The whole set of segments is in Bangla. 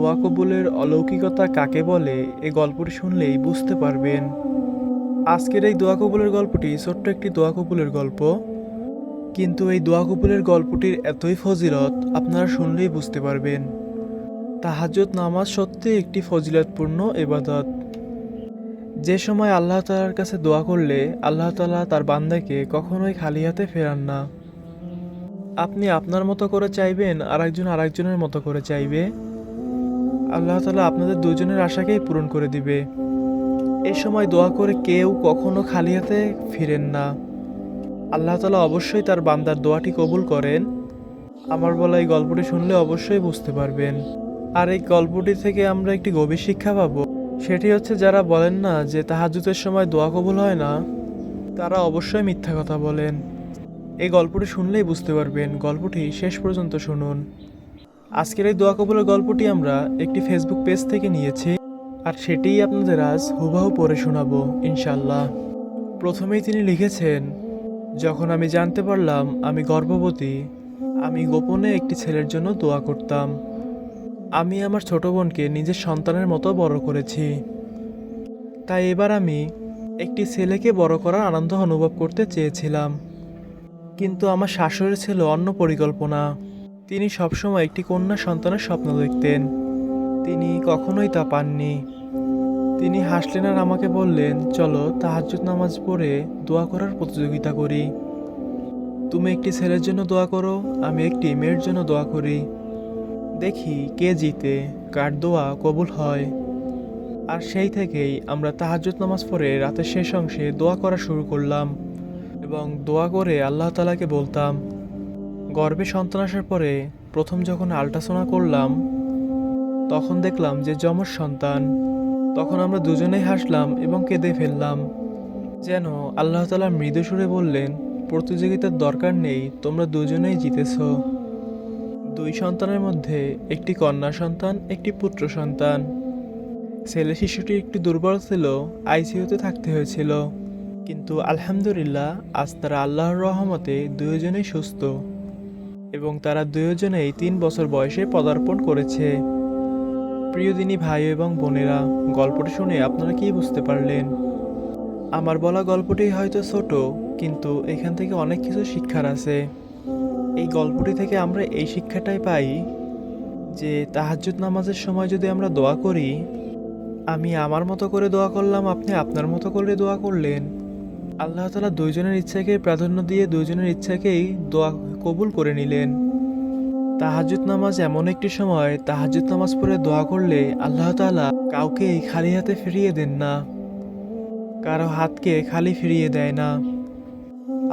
দোয়া কবুলের অলৌকিকতা কাকে বলে, এ গল্পটি শুনলেই বুঝতে পারবেন। আজকের এই দোয়া কবুলের গল্পটি ছোট্ট একটি দোয়া কবুলের গল্প। কিন্তু এই দোয়া কবুলের গল্পটির এতই ফজিলত, আপনারা শুনলেই বুঝতে পারবেন। তাহাজ্জুদ নামাজ সত্যি একটি ফজিলতপূর্ণ এবাদত যে সময় আল্লাহ তালার কাছে দোয়া করলে, আল্লাহ তালা তার বান্দাকে কখনোই খালি হাতে ফেরান না। আপনি আপনার মতো করে চাইবেন আর একজন আরেকজনের মতো করে চাইবে। আল্লাহ তালা আপনাদের দুজনের আশাকেই পূরণ করে দিবে। এ সময় দোয়া করে কেউ কখনো খালি হাতে ফিরেন না। আল্লাহ তালা অবশ্যই তার বান্দার দোয়াটি কবুল করেন। আমার বলা এই গল্পটি শুনলে অবশ্যই বুঝতে পারবেন। আর এই গল্পটি থেকে আমরা একটি গভীর শিক্ষা পাব। সেটি হচ্ছে যারা বলেন না যে তাহাজুতের সময় দোয়া কবুল হয় না, তারা অবশ্যই মিথ্যা কথা বলেন। এই গল্পটি শুনলেই বুঝতে পারবেন। গল্পটি শেষ পর্যন্ত শুনুন। আজকের এই দোয়া কবুলের গল্পটি আমরা একটি ফেসবুক পেজ থেকে নিয়েছি আর সেটিই আপনাদের আজ হুবাহু পড়ে শোনাবো ইনশাল্লাহ প্রথমেই তিনি লিখেছেন, যখন আমি জানতে পারলাম আমি গর্ভবতী, আমি গোপনে একটি ছেলের জন্য দোয়া করতাম। আমি আমার ছোট বোনকে নিজের সন্তানের মতো বড় করেছি। তাই এবার আমি একটি ছেলেকে বড় করার আনন্দ অনুভব করতে চেয়েছিলাম। কিন্তু আমার শাশুড়ি ছিল অন্য পরিকল্পনা। তিনি সবসময় একটি কন্যা সন্তানের স্বপ্ন দেখতেন। তিনি কখনোই তা পাননি। তিনি হাসলেন আর আমাকে বললেন, চলো তাহাজ্জুদ নামাজ পড়ে দোয়া করার প্রতিযোগিতা করি। তুমি একটি ছেলের জন্য দোয়া করো, আমি একটি মেয়ের জন্য দোয়া করি। দেখি কে জিতে, কার দোয়া কবুল হয়। আর সেই থেকেই আমরা তাহাজ্জুদ নামাজ পড়ে রাতের শেষ অংশে দোয়া করা শুরু করলাম এবং দোয়া করে আল্লাহ তালাকে বলতাম গর্ভে সন্তান আসার পরে প্রথম যখন আল্ট্রাসোনা করলাম, তখন দেখলাম যে যমজ সন্তান। তখন আমরা দুজনেই হাসলাম এবং কেঁদে ফেললাম। যেন আল্লাহ তালা মৃদু সুরে বললেন, প্রতিযোগিতার দরকার নেই, তোমরা দুজনেই জিতেছ। দুই সন্তানের মধ্যে একটি কন্যা সন্তান, একটি পুত্র সন্তান। ছেলে শিশুটি একটু দুর্বল ছিল, আইসিইউতে থাকতে হয়েছিল। কিন্তু আলহামদুলিল্লাহ, আজ তারা আল্লাহর রহমতে দুজনেই সুস্থ। এবং তারা দুজনেই তিন বছর বয়সে পদার্পণ করেছে। প্রিয় দিনী ভাই এবং বোনেরা, গল্পটি শুনে আপনারা কি বুঝতে পারলেন? আমার বলা গল্পটি হয়তো ছোট, কিন্তু এখান থেকে অনেক কিছু শিক্ষার আছে। এই গল্পটি থেকে আমরা এই শিক্ষাটাই পাই যে তাহাজ্জুদ নামাজের সময় যদি আমরা দোয়া করি, আমি আমার মতো করে দোয়া করলাম, আপনি আপনার মতো করে দোয়া করলেন। আল্লাহ তালা দুইজনের ইচ্ছাকে প্রাধান্য দিয়ে দুইজনের ইচ্ছাকেই দোয়া কবুল করে নিলেন। তাহাজুদ নামাজ এমন একটি সময় তাহাজুদ নামাজ পড়ে দোয়া করলে আল্লাহ তালা কাউকেই খালি হাতে ফিরিয়ে দেন না। কারও হাতকে খালি ফিরিয়ে দেয় না।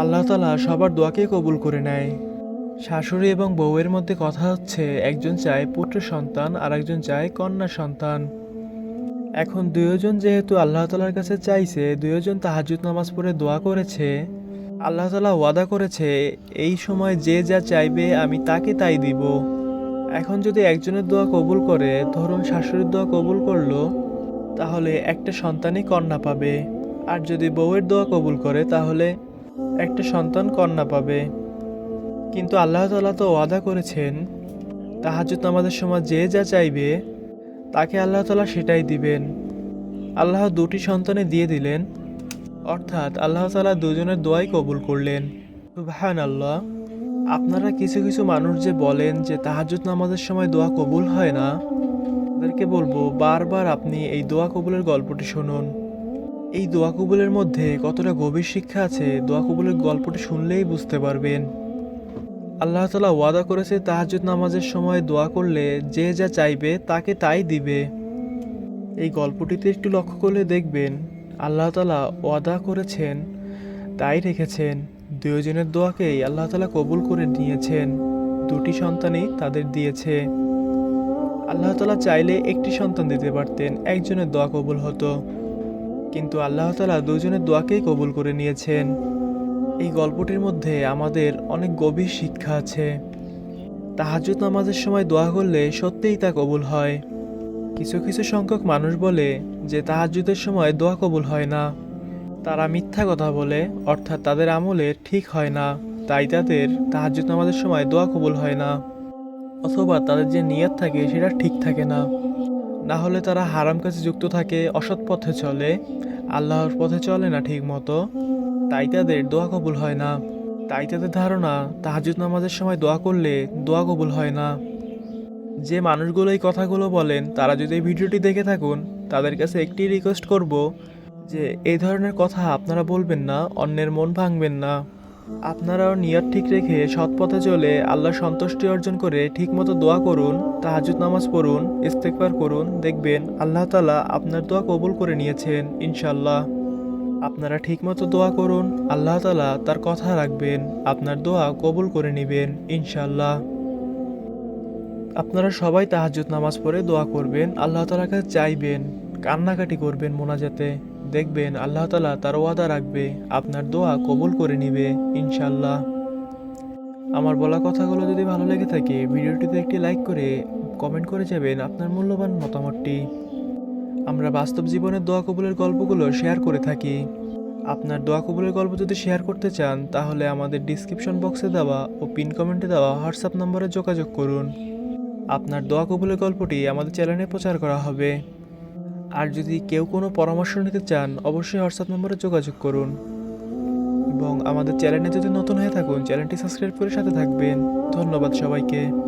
আল্লাহ তালা সবার দোয়াকে কবুল করে নেয়। শাশুড়ি এবং বউয়ের মধ্যে কথা হচ্ছে, একজন চায় পুত্র সন্তান আর একজন চায় কন্যা সন্তান। এখন দুয়োজন যেহেতু আল্লাহ তালার কাছে চাইছে দুয়োজন তাহাজুদ নামাজ পড়ে দোয়া করেছে, আল্লাহ তালা ওয়াদা করেছে, এই সময় যে যা চাইবে আমি তাকে তাই দিব। এখন যদি একজনের দোয়া কবুল করে, ধরুন শাশুড়ির দোয়া কবুল করল, তাহলে একটা সন্তানই কন্যা পাবে। আর যদি বউয়ের দোয়া কবুল করে, তাহলে একটা সন্তান কন্যা পাবে। কিন্তু আল্লাহ তালা তো ওয়াদা করেছেন তাহাজুদ নামাজের সময় যে যা চাইবে তাকে আল্লাহ তালা সেটাই দিবেন। আল্লাহ দুটি সন্তানে দিয়ে দিলেন। অর্থাৎ আল্লাহ তালা দুজনের দোয়াই কবুল করলেন। সুবহান আল্লাহ আপনারা কিছু কিছু মানুষ যে বলেন যে তাহাজুদ নামাজের সময় দোয়া কবুল হয় না, তাদেরকে বলব, বারবার আপনি এই দোয়া কবুলের গল্পটি শুনুন। এই দোয়া কবুলের মধ্যে কতটা গভীর শিক্ষা আছে, দোয়া কবুলের গল্পটি শুনলেই বুঝতে পারবেন। আল্লাহ তালা ওয়াদা করেছে তাহাজুদ নামাজের সময় দোয়া করলে যে যা চাইবে তাকে তাই দিবে। এই গল্পটিতে একটু লক্ষ্য করলে দেখবেন আল্লাহ তালা ওয়াদা করেছেন, তাই রেখেছেন। দুজনের দোয়াকেই আল্লাহ তালা কবুল করে নিয়েছেন। দুটি সন্তানই তাদের দিয়েছে। আল্লাহ তালা চাইলে একটি সন্তান দিতে পারতেন, একজনের দোয়া কবুল হতো। কিন্তু আল্লাহ তালা দুজনের দোয়াকেই কবুল করে নিয়েছেন। এই গল্পটির মধ্যে আমাদের অনেক গভীর শিক্ষা আছে। তাহাজুদ নামাজের সময় দোয়া করলে সত্যিই তা কবুল হয়। কিছু কিছু সংখ্যক মানুষ বলে যে তাহাজুদের সময় দোয়া কবুল হয় না। তারা মিথ্যা কথা বলে, অর্থাৎ তাদের আমলে ঠিক হয় না। তাই তাদের তাহাজুদ নামাজের সময় দোয়া কবুল হয় না। অথবা তাদের যে নিয়ত থাকে সেটা ঠিক থাকে না। না হলে তারা হারাম কাজে যুক্ত থাকে, অসৎ পথে চলে, আল্লাহর পথে চলে না ঠিক মতো তাই তাদের দোয়া কবুল হয় না। তাই তাদের ধারণা, তাহাজুদ নামাজের সময় দোয়া করলে দোয়া কবুল হয় না। যে মানুষগুলো এই কথাগুলো বলেন, তারা যদি এই ভিডিওটি দেখে থাকুন, তাদের কাছে একটি রিকোয়েস্ট করব যে এই ধরনের কথা আপনারা বলবেন না, অন্যের মন ভাঙবেন না। আপনারাও নিয়ত ঠিক রেখে সৎ পথে চলে আল্লাহ সন্তুষ্টি অর্জন করে ঠিকমতো দোয়া করুন, তাহাজুদ নামাজ পড়ুন ইস্তেকবার করুন, দেখবেন আল্লাহ তালা আপনার দোয়া কবুল করে নিয়েছেন ইনশাল্লাহ আপনারা ঠিকমতো দোয়া করুন, আল্লাহ তালা তার কথা রাখবেন, আপনার দোয়া কবুল করে নেবেন ইনশাল্লাহ আপনারা সবাই তাহাজ্জুদ নামাজ পড়ে দোয়া করবেন, আল্লাহ তালার কাছে চাইবেন, কান্নাকাটি করবেন মোনাজাতে। দেখবেন আল্লাহ তালা তার ওয়াদা রাখবে, আপনার দোয়া কবুল করে নিবে ইনশাল্লাহ আমার বলা কথাগুলো যদি ভালো লেগে থাকে, ভিডিওটিতে একটি লাইক করে কমেন্ট করে যাবেন আপনার মূল্যবান মতামতটি। আমরা বাস্তব জীবনের দোয়া কবুলের গল্পগুলো শেয়ার করে থাকি। আপনার দোয়া কবুলের গল্প যদি শেয়ার করতে চান, তাহলে আমাদের ডিসক্রিপশন বক্সে দেওয়া ও পিন কমেন্টে দেওয়া হোয়াটসঅ্যাপ নম্বরে যোগাযোগ করুন। আপনার দোয়া কবুলের গল্পটি আমাদের চ্যানেলে প্রচার করা হবে। আর যদি কেউ কোনো পরামর্শ নিতে চান, অবশ্যই হোয়াটসঅ্যাপ নম্বরে যোগাযোগ করুন। এবং আমাদের চ্যানেলে যদি নতুন হয়ে থাকুন চ্যানেলটি সাবস্ক্রাইব করে সাথে থাকবেন। ধন্যবাদ সবাইকে।